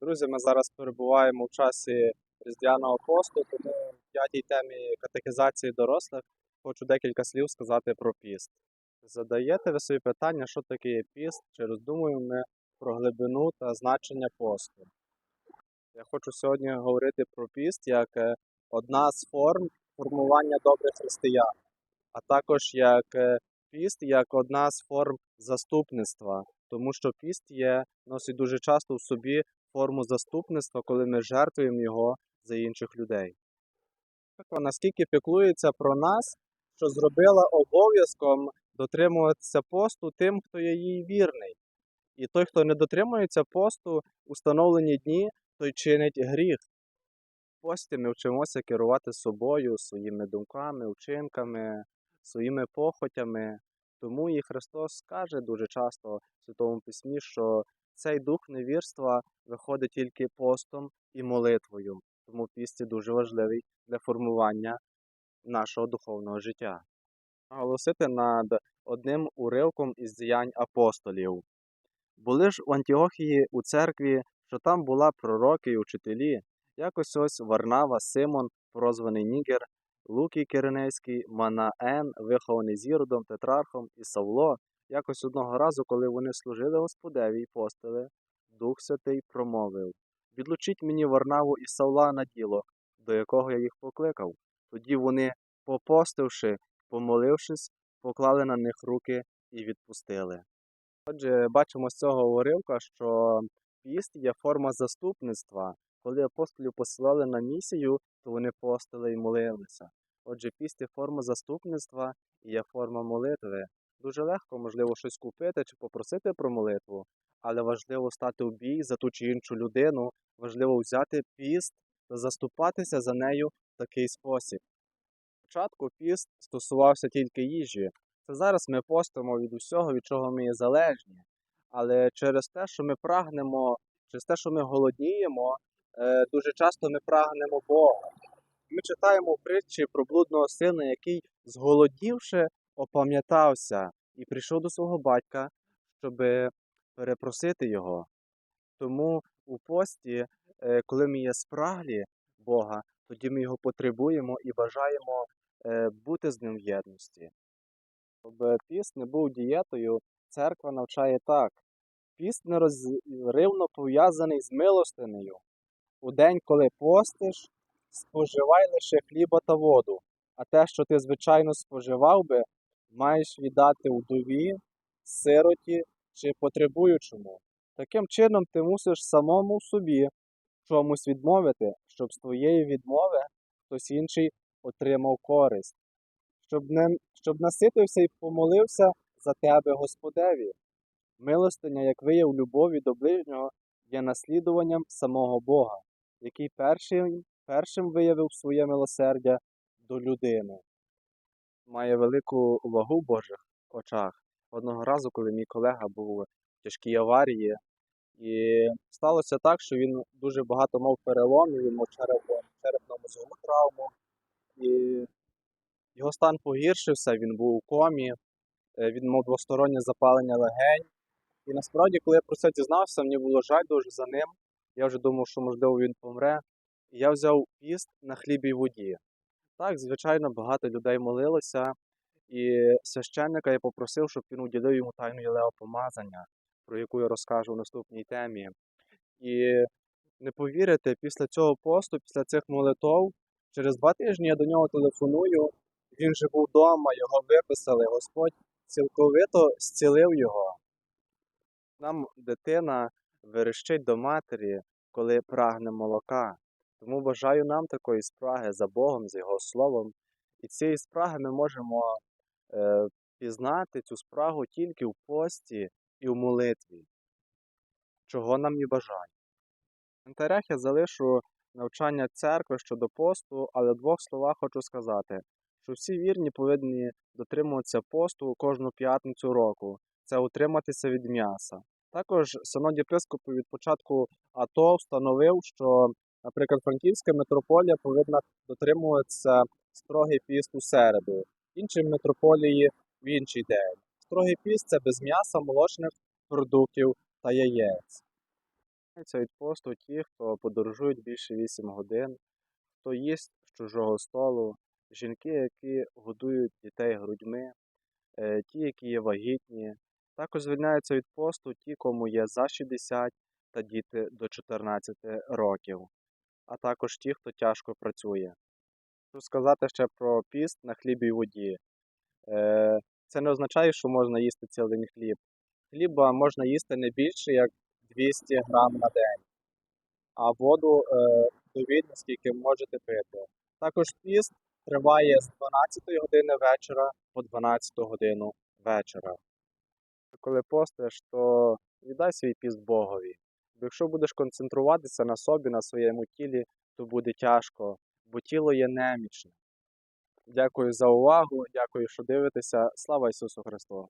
Друзі, ми зараз перебуваємо в часі Різдвяного посту, тому в п'ятій темі катехізації дорослих хочу декілька слів сказати про піст. Задаєте ви собі питання, що таке є піст, чи роздумуємо ми про глибину та значення посту. Я хочу сьогодні говорити про піст як е, одна з форм формування добрих християн, а також як е, піст як одна з форм заступництва, тому що піст є, носить дуже часто в собі форму заступництва, коли ми жертвуємо його за інших людей. Так, наскільки піклується про нас, що зробила обов'язком дотримуватися посту тим, хто є їй вірний. І той, хто не дотримується посту установлені дні, той чинить гріх. В пості ми вчимося керувати собою, своїми думками, вчинками, своїми похотями. Тому і Христос каже дуже часто в Святому Письмі, що цей дух невірства виходить тільки постом і молитвою. Тому піст є дуже важливий для формування нашого духовного життя. Наголосити над одним уривком із діянь апостолів. Були ж в Антіохії у церкві, що там була пророки й учителі, якось ось Варнава, Симон, прозваний Нігер, Лукій Киринейський, Манаен, вихований Зіродом, Тетрархом і Савло. Якось одного разу, коли вони служили Господеві й постили, Дух Святий промовив Відлучіть мені Варнаву і Савла на діло, до якого я їх покликав. Тоді вони, попостивши, помолившись, поклали на них руки і відпустили. Отже, бачимо з цього уривка, що піст є форма заступництва. Коли апостолів посилали на місію, то вони постили і молилися. Отже, піст є форма заступництва і є форма молитви. Дуже легко, можливо, щось купити чи попросити про молитву, але важливо стати у бій за ту чи іншу людину, важливо взяти піст та заступатися за нею в такий спосіб. Спочатку піст стосувався тільки їжі. Це зараз ми постимо від усього, від чого ми є залежні. Але через те, що ми прагнемо, через те, що ми голодніємо, е, дуже часто ми прагнемо Бога. Ми читаємо притчі про блудного сина, який, зголодівши, опам'ятався і прийшов до свого батька, щоб перепросити його. Тому у пості, е, коли ми є спраглі Бога, тоді ми його потребуємо і бажаємо е, бути з ним в єдності. Щоб піст не був дієтою, церква навчає так. Піст нерозривно пов'язаний з милостинею. У день, коли постиш, споживай лише хліба та воду, а те, що ти звичайно споживав би, маєш віддати удові, сироті чи потребуючому. Таким чином ти мусиш самому собі чомусь відмовити, щоб з твоєї відмови хтось інший отримав користь, щоб, не, щоб наситився і помолився за тебе Господеві. Милостиня, як вияв любові до ближнього, є наслідуванням самого Бога, який першим, першим виявив своє милосердя до людини. Має велику вагу в Божих очах. Одного разу, коли мій колега був в тяжкій аварії, і сталося так, що він дуже багато мав переломів, він мав черепно, черепно травму, і його стан погіршився, він був у комі, е, він мав двостороннє запалення легень. І насправді, коли я про це дізнався, мені було жаль дуже за ним. Я вже думав, що можливо він помре. І я взяв піст на хлібі й воді. Так, звичайно, багато людей молилося, і священника я попросив, щоб він уділив йому тайну єлеопомазання, про яку я розкажу в наступній темі. І не повірите, після цього посту, після цих молитов, через два тижні я до нього телефоную. Він же був вдома, його виписали. Господь цілковито зцілив його. Нам дитина верещить до матері, коли прагне молока. Тому бажаю нам такої спраги за Богом, за Його Словом. І цієї спраги ми можемо е, пізнати цю спрагу тільки в пості і в молитві, чого нам і бажаю. В коментарях я залишу навчання церкви щодо посту, але в двох словах хочу сказати, що всі вірні повинні дотримуватися посту кожну п'ятницю року, це утриматися від м'яса. Також синод єпископів від початку АТО встановив, що, наприклад, Франківська митрополія повинна дотримуватися строгий піст у середу, інші митрополії в інший день. Строгий піст це без м'яса, молочних продуктів та яєць. Це від посту ті, хто подорожують більше 8 годин, хто їсть з чужого столу, жінки, які годують дітей грудьми, е, ті, які є вагітні. Також звільняються від посту ті, кому є за 60 та діти до 14 років, а також ті, хто тяжко працює. Хочу сказати ще про піст на хлібі й воді. Е, Це не означає, що можна їсти цілий хліб. Хліба можна їсти не більше як 200 грам на день, а воду е, довільно, скільки можете пити. Також піст триває з 12 години вечора по 12 годину вечора. Коли постиш, то віддай свій піст Богові. Якщо будеш концентруватися на собі, на своєму тілі, то буде тяжко, бо тіло є немічне. Дякую за увагу, дякую, що дивитеся. Слава Ісусу Христу!